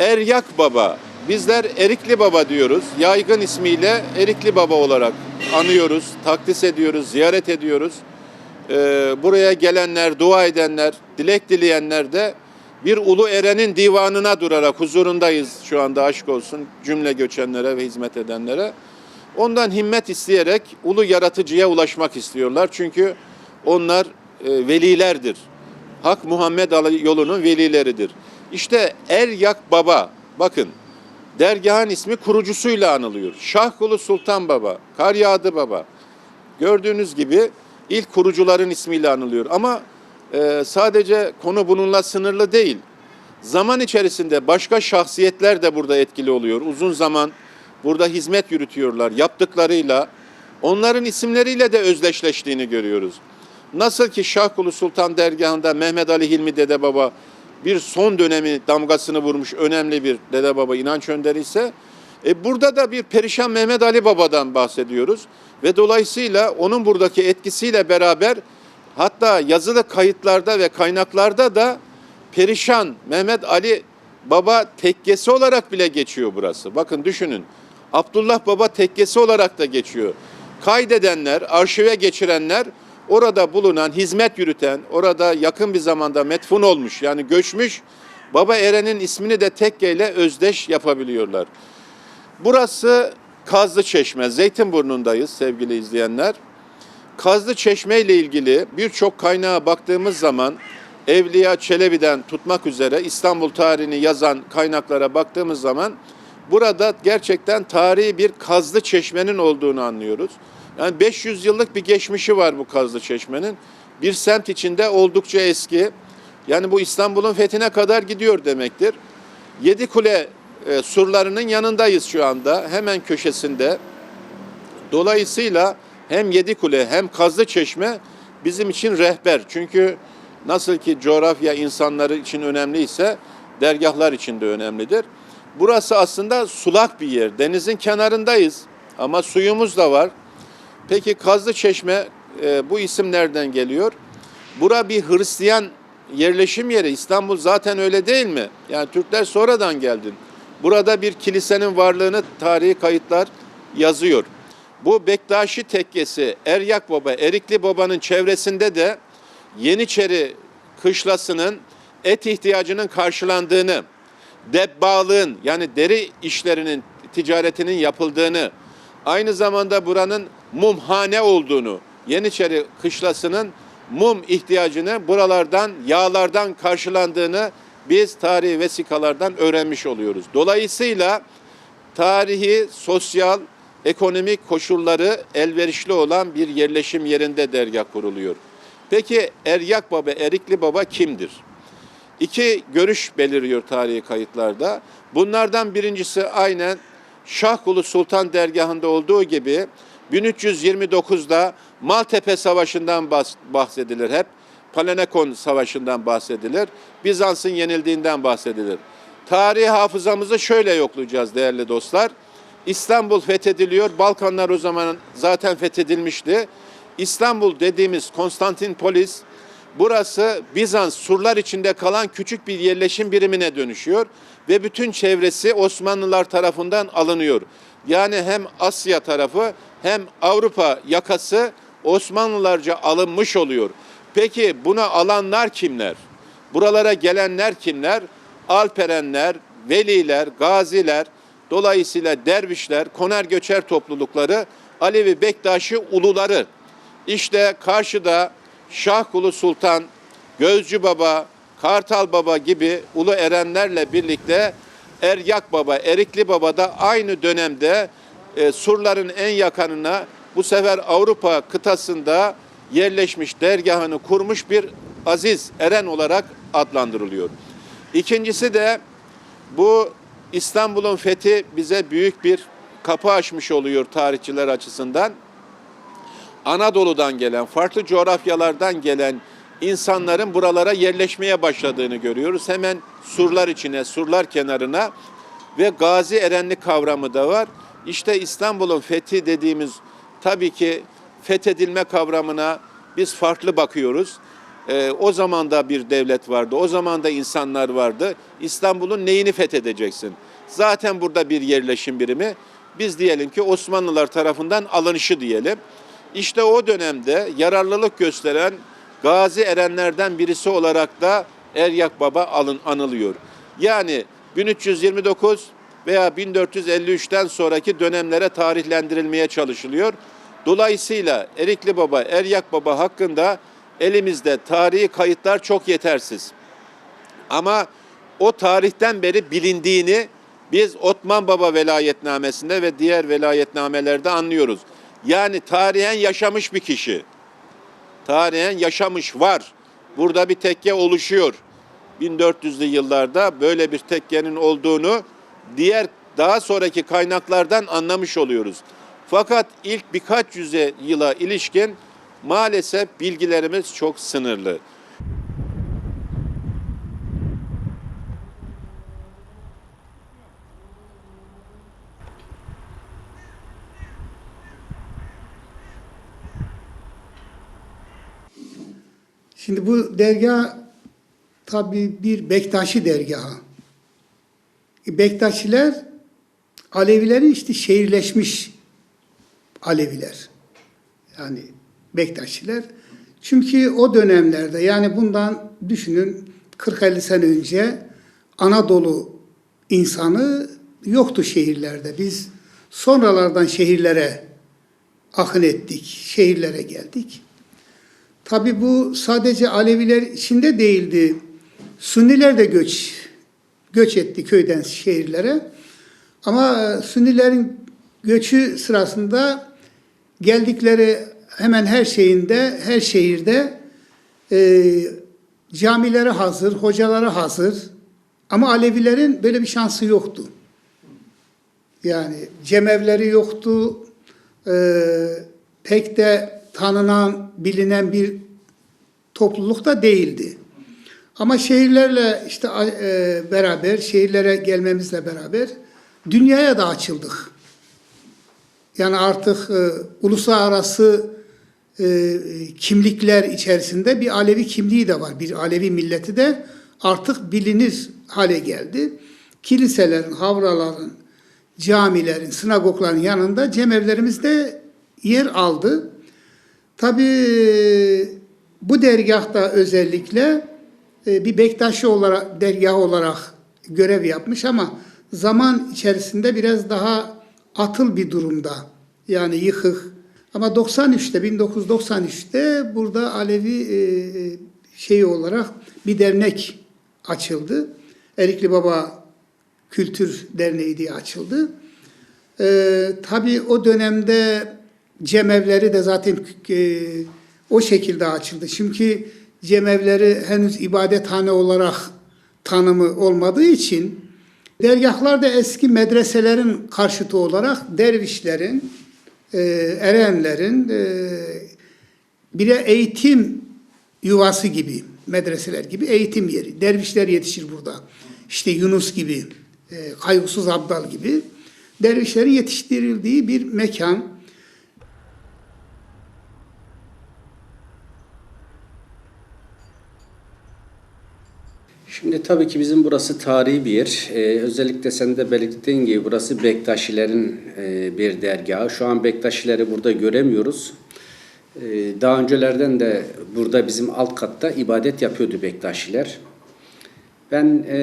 Eryak Baba. Bizler Erikli Baba diyoruz. Yaygın ismiyle Erikli Baba olarak anıyoruz, takdis ediyoruz, ziyaret ediyoruz. Ee, buraya gelenler, dua edenler, dilek dileyenler de bir ulu erenin divanına durarak huzurundayız şu anda aşk olsun cümle göçenlere ve hizmet edenlere. Ondan himmet isteyerek ulu yaratıcıya ulaşmak istiyorlar. Çünkü onlar e, velilerdir. Hak Muhammed yolunun velileridir. İşte Eryak Baba bakın dergahın ismi kurucusuyla anılıyor. Şahkulu Sultan Baba, Kar Yağdı Baba. Gördüğünüz gibi ilk kurucuların ismiyle anılıyor. Ama e, sadece konu bununla sınırlı değil. Zaman içerisinde başka şahsiyetler de burada etkili oluyor. Uzun zaman burada hizmet yürütüyorlar. Yaptıklarıyla, onların isimleriyle de özdeşleştiğini görüyoruz. Nasıl ki Şahkulu Sultan dergahında Mehmet Ali Hilmi Dede Baba bir son dönemi damgasını vurmuş önemli bir Dede Baba inanç önderi ise e, burada da bir perişan Mehmet Ali Baba'dan bahsediyoruz ve dolayısıyla onun buradaki etkisiyle beraber hatta yazılı kayıtlarda ve kaynaklarda da perişan Mehmet Ali Baba tekkesi olarak bile geçiyor burası. Bakın düşünün. Abdullah Baba tekkesi olarak da geçiyor. Kaydedenler, arşive geçirenler orada bulunan, hizmet yürüten, orada yakın bir zamanda metfun olmuş yani göçmüş Baba Eren'in ismini de tekkeyle özdeş yapabiliyorlar. Burası Kazlı Çeşme, Zeytinburnu'ndayız sevgili izleyenler. Kazlı Çeşme ile ilgili birçok kaynağa baktığımız zaman Evliya Çelebi'den tutmak üzere İstanbul tarihini yazan kaynaklara baktığımız zaman burada gerçekten tarihi bir Kazlı Çeşme'nin olduğunu anlıyoruz. Yani 500 yıllık bir geçmişi var bu Kazlı Çeşme'nin. Bir semt içinde oldukça eski. Yani bu İstanbul'un fethine kadar gidiyor demektir. Yedi Kule e, surlarının yanındayız şu anda. Hemen köşesinde. Dolayısıyla hem Yedikule hem Kazlı Çeşme bizim için rehber. Çünkü nasıl ki coğrafya insanları için önemliyse dergahlar için de önemlidir. Burası aslında sulak bir yer. Denizin kenarındayız ama suyumuz da var. Peki Kazlı Çeşme e, bu isim nereden geliyor? Bura bir Hristiyan yerleşim yeri. İstanbul zaten öyle değil mi? Yani Türkler sonradan geldi. Burada bir kilisenin varlığını tarihi kayıtlar yazıyor. Bu Bektaşi tekkesi Eryak Baba, Erikli Baba'nın çevresinde de Yeniçeri kışlasının et ihtiyacının karşılandığını, debbağlığın yani deri işlerinin ticaretinin yapıldığını, aynı zamanda buranın mumhane olduğunu, Yeniçeri kışlasının mum ihtiyacını buralardan, yağlardan karşılandığını biz tarihi vesikalardan öğrenmiş oluyoruz. Dolayısıyla tarihi, sosyal, ekonomik koşulları elverişli olan bir yerleşim yerinde dergah kuruluyor. Peki Eryak Baba, Erikli Baba kimdir? İki görüş beliriyor tarihi kayıtlarda. Bunlardan birincisi aynen Şahkulu Sultan dergahında olduğu gibi 1329'da Maltepe Savaşı'ndan bahs- bahsedilir hep. Palenekon Savaşı'ndan bahsedilir. Bizans'ın yenildiğinden bahsedilir. Tarihi hafızamızı şöyle yoklayacağız değerli dostlar. İstanbul fethediliyor. Balkanlar o zaman zaten fethedilmişti. İstanbul dediğimiz Konstantinpolis burası Bizans surlar içinde kalan küçük bir yerleşim birimine dönüşüyor ve bütün çevresi Osmanlılar tarafından alınıyor. Yani hem Asya tarafı hem Avrupa yakası Osmanlılarca alınmış oluyor. Peki buna alanlar kimler? Buralara gelenler kimler? Alperenler, veliler, gaziler, dolayısıyla dervişler, koner göçer toplulukları, Alevi Bektaşi uluları. İşte karşıda Şahkulu Sultan, Gözcü Baba, Kartal Baba gibi ulu erenlerle birlikte Eryak Baba, Erikli Baba da aynı dönemde e, surların en yakınına bu sefer Avrupa kıtasında yerleşmiş dergahını kurmuş bir aziz eren olarak adlandırılıyor. İkincisi de bu İstanbul'un fethi bize büyük bir kapı açmış oluyor tarihçiler açısından. Anadolu'dan gelen, farklı coğrafyalardan gelen insanların buralara yerleşmeye başladığını görüyoruz. Hemen surlar içine, surlar kenarına ve gazi erenlik kavramı da var. İşte İstanbul'un fethi dediğimiz tabii ki fethedilme kavramına biz farklı bakıyoruz. Ee, o zaman da bir devlet vardı, o zaman da insanlar vardı. İstanbul'un neyini fethedeceksin? Zaten burada bir yerleşim birimi. Biz diyelim ki Osmanlılar tarafından alınışı diyelim. İşte o dönemde yararlılık gösteren gazi erenlerden birisi olarak da Eryak Baba alın, anılıyor. Yani 1329 veya 1453'ten sonraki dönemlere tarihlendirilmeye çalışılıyor. Dolayısıyla Erikli Baba, Eryak Baba hakkında elimizde tarihi kayıtlar çok yetersiz. Ama o tarihten beri bilindiğini biz Otman Baba velayetnamesinde ve diğer velayetnamelerde anlıyoruz. Yani tarihen yaşamış bir kişi. Tarihen yaşamış var. Burada bir tekke oluşuyor. 1400'lü yıllarda böyle bir tekkenin olduğunu diğer daha sonraki kaynaklardan anlamış oluyoruz. Fakat ilk birkaç yüze yıla ilişkin maalesef bilgilerimiz çok sınırlı. Şimdi bu dergah tabi bir Bektaşi dergahı. E, Bektaşiler Alevilerin işte şehirleşmiş Aleviler. Yani Bektaşiler. Çünkü o dönemlerde yani bundan düşünün 40-50 sene önce Anadolu insanı yoktu şehirlerde. Biz sonralardan şehirlere akın ettik, şehirlere geldik. Tabi bu sadece Aleviler içinde değildi. Sünniler de göç göç etti köyden şehirlere. Ama Sünnilerin göçü sırasında geldikleri hemen her şeyinde, her şehirde e, camileri hazır, hocaları hazır. Ama Alevilerin böyle bir şansı yoktu. Yani cemevleri yoktu. E, pek de tanınan, bilinen bir topluluk da değildi. Ama şehirlerle işte e, beraber, şehirlere gelmemizle beraber dünyaya da açıldık. Yani artık e, uluslararası e, kimlikler içerisinde bir Alevi kimliği de var. Bir Alevi milleti de artık bilinir hale geldi. Kiliselerin, havraların, camilerin, sinagogların yanında cemevlerimiz de yer aldı. Tabii bu dergahta özellikle e, bir Bektaşi olarak dergah olarak görev yapmış ama zaman içerisinde biraz daha atıl bir durumda. Yani yıkık. Ama 93'te 1993'te burada Alevi e, şeyi olarak bir dernek açıldı. Erikli Baba Kültür Derneği diye açıldı. E, tabii o dönemde cemevleri de zaten e, o şekilde açıldı. Çünkü cemevleri henüz ibadethane olarak tanımı olmadığı için dergahlar da eski medreselerin karşıtı olarak dervişlerin, e, erenlerin e, bire eğitim yuvası gibi, medreseler gibi eğitim yeri. Dervişler yetişir burada. İşte Yunus gibi, e, Kaygısız Abdal gibi dervişlerin yetiştirildiği bir mekan. Şimdi tabii ki bizim burası tarihi bir yer. Ee, özellikle sen de belirttiğin gibi burası Bektaşilerin e, bir dergahı. Şu an Bektaşileri burada göremiyoruz. Ee, daha öncelerden de burada bizim alt katta ibadet yapıyordu Bektaşiler. Ben e,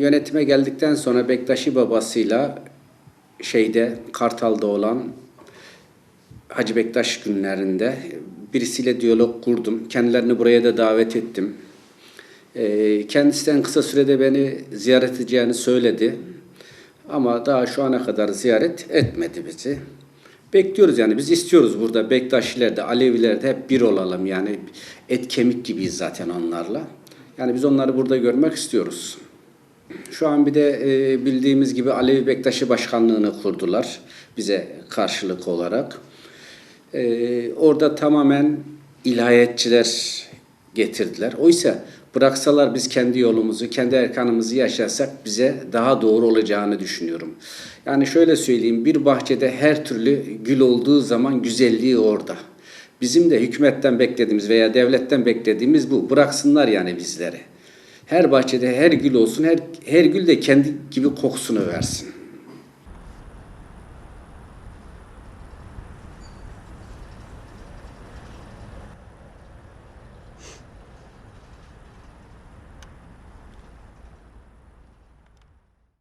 yönetime geldikten sonra Bektaşi babasıyla şeyde Kartal'da olan Hacı Bektaş günlerinde birisiyle diyalog kurdum. Kendilerini buraya da davet ettim. Ee, Kendisinden kısa sürede beni ziyaret edeceğini söyledi. Ama daha şu ana kadar ziyaret etmedi bizi. Bekliyoruz yani biz istiyoruz burada Bektaşiler de Aleviler de hep bir olalım yani et kemik gibiyiz zaten onlarla. Yani biz onları burada görmek istiyoruz. Şu an bir de e, bildiğimiz gibi Alevi Bektaşi Başkanlığı'nı kurdular bize karşılık olarak. E, orada tamamen ilahiyatçiler getirdiler. Oysa bıraksalar biz kendi yolumuzu, kendi erkanımızı yaşarsak bize daha doğru olacağını düşünüyorum. Yani şöyle söyleyeyim, bir bahçede her türlü gül olduğu zaman güzelliği orada. Bizim de hükümetten beklediğimiz veya devletten beklediğimiz bu. Bıraksınlar yani bizleri. Her bahçede her gül olsun, her, her gül de kendi gibi kokusunu versin.